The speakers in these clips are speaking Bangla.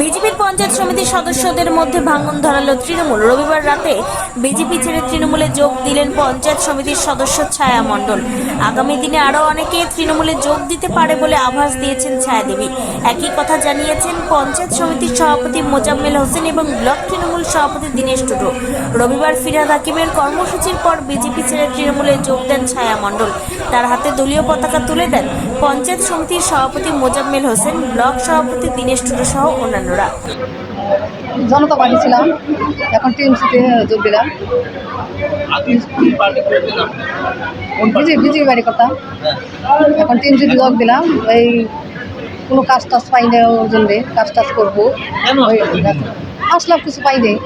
বিজেপির পঞ্চায়েত সমিতির সদস্যদের মধ্যে ভাঙন ধরালো তৃণমূল। রবিবার রাতে বিজেপি ছেড়ে তৃণমূলে যোগ দিলেন পঞ্চায়েত সমিতির সদস্য ছায়া মণ্ডল। আগামী দিনে আরও অনেকে তৃণমূলে যোগ দিতে পারে বলে আভাস দিয়েছেন ছায়াদেবী। একই কথা জানিয়েছেন পঞ্চায়েত সমিতির সভাপতি মোজাম্মেল হোসেন এবং ব্লক তৃণমূল সভাপতি দীনেশ টুডু। রবিবার ফিরাদ হাকিমের কর্মসূচির পর বিজেপি ছেড়ে তৃণমূলে যোগ দেন ছায়া মণ্ডল। তার হাতে দলীয় পতাকা তুলে দেন পঞ্চায়েত সমিতির সভাপতি মোজাম্মেল হোসেন ব্লক সভাপতি দীনেশ টুডু সহ অন্যান্যরা। জনতা পার্টি ছিলাম এখন টিএমসিতে যোগ দিলাম। বিজেপি বিজেপি বাড়ি করতাম এখন টিএমসিতে যোগ দিলাম এই কোনো কাজ টাজ পাই না ওর জন্যে কাজ টাজ করব? আসলাম কিছু পাই নেই।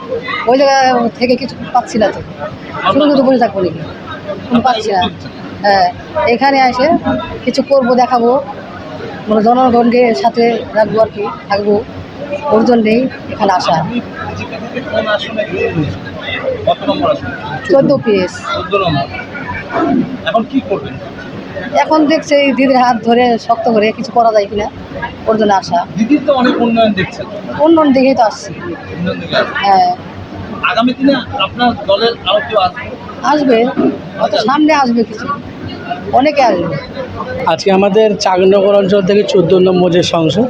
ওই জায়গা থেকে কিছু পাচ্ছি না তো। শুধু শুধু বলে থাকব নাকি? কোনো পাচ্ছি না। হ্যাঁ এখানে এসে কিছু করব দেখাবো। মানে জনগণকে সাথে রাখব আর কি থাকব। ওর জন্যেই এখানে আসা। চোদ্দ পিস এখন কি করবেন? এখন দেখছে এই দিদির হাত ধরে শক্ত করে কিছু করা যায় কিনা ওর জন্য আসা। দিদির তো অনেক উন্নয়ন দেখছেন অন্য অন্য দিকেই তো আসছি। উন্নয়ন। হ্যাঁ। আগামী দিনে আপনার দলের আরও কেউ আসবে? আসবে সামনে আসবে কিছু। অনেকে আসবে। আজকে আমাদের চাকনগর অঞ্চল থেকে চোদ্দ নম্বর যে সংসদ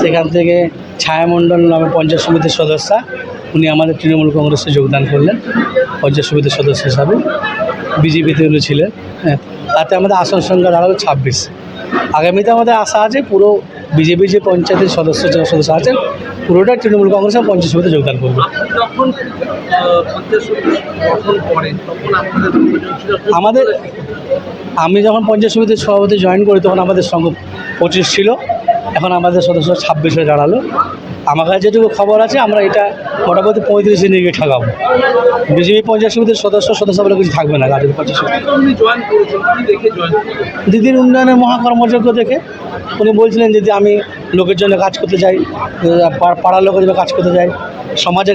সেখান থেকে ছায়ামণ্ডল নামে পঞ্চায়েত সমিতির সদস্যা উনি আমাদের তৃণমূল কংগ্রেসে যোগদান করলেন পঞ্চায়েত সমিতির সদস্য হিসাবে। বিজেপিতে উনি ছিলেন হ্যাঁ তাতে আমাদের আসন সংখ্যা দাঁড়াল ছাব্বিশ। আগামীতে আমাদের আশা আছে পুরো বিজেপির যে পঞ্চায়েতের সদস্য যে সদস্য আছেন পুরোটা তৃণমূল কংগ্রেসের পঞ্চায়েত সমিতিতে যোগদান করবে। আমাদের আমি যখন পঞ্চায়েত সমিতির সভাপতি জয়েন করি, তখন আমাদের সংখ্য পঁচিশ ছিল। এখন আমাদের সদস্য ছাব্বিশ হয়ে দাঁড়াল। আমার কাছে যেটুকু খবর আছে, আমরা এটা মোটামুটি পঁয়ত্রিশে নিয়ে গিয়ে ঠকাবো। বিজেপি পঞ্চায়েত সমিতির সদস্য সদস্য বলে কিছু থাকবে না গাড়ির পঞ্চায়েত দিদির উন্নয়নের মহাকর্মযজ্ঞ দেখে উনি বলছিলেন যদি আমি লোকের জন্য কাজ করতে চাই পাড়ার লোকের জন্য কাজ করতে চাই সমাজের